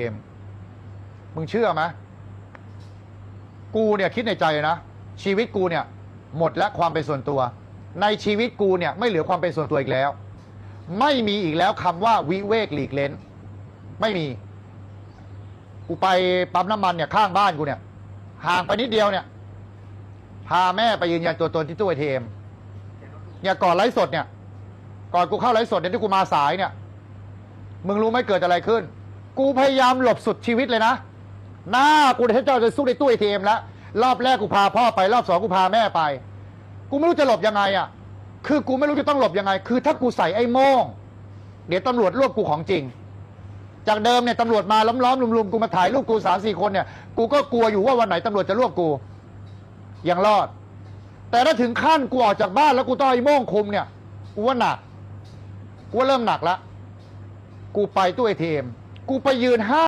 เกมมึงเชื่อไหมกูเนี่ยคิดในใจนะ ชีวิตกูเนี่ย หมดและความเป็นส่วนตัว ในชีวิตกูเนี่ย ไม่เหลือความเป็นส่วนตัวอีกแล้ว ไม่มีอีกแล้วคำว่าวิเวกหลีกเล้น ไม่มี กูไปปั๊มน้ำมันเนี่ยข้างบ้านกูเนี่ย ห่างไปนิดเดียวเนี่ย พาแม่ไปยืนยันตัวตนที่ตู้ไอทีเอ็มเนี่ยก่อนไลฟ์สดเนี่ย ก่อนกูเข้าไลฟ์สดเนี่ยที่กูมาสายเนี่ย มึงรู้ไหมเกิดอะไรขึ้น กูพยายามหลบสุดชีวิตเลยนะ หน้ากูเทเจ้าจะสู้ในตู้ไอทีเอ็มแล้ว รอบแรกกูพาพ่อไป รอบสองกูพาแม่ไป กูไม่รู้จะหลบยังไงอะ คือกูไม่รู้จะต้องหลบยังไง คือถ้ากูใส่ไอ้โม่ง เดี๋ยวตำรวจรวบกูของจริง จากเดิมเนี่ยตำรวจมาล้อมๆลุมๆกูมาถ่ายรูปกูสามสี่คนเนี่ย กูก็กลัวอยู่ว่าวันไหนตำรวจจะรวบกู ยังรอด แต่ถ้าถึงขั้นกูออกจากบ้านแล้วกูต้องไอ้โม่งคุมเนี่ย กูว่าหนัก กูว่าเริ่มหนักแล้วกูไปตู้เอทีเอ็ม กูไปยืนห้า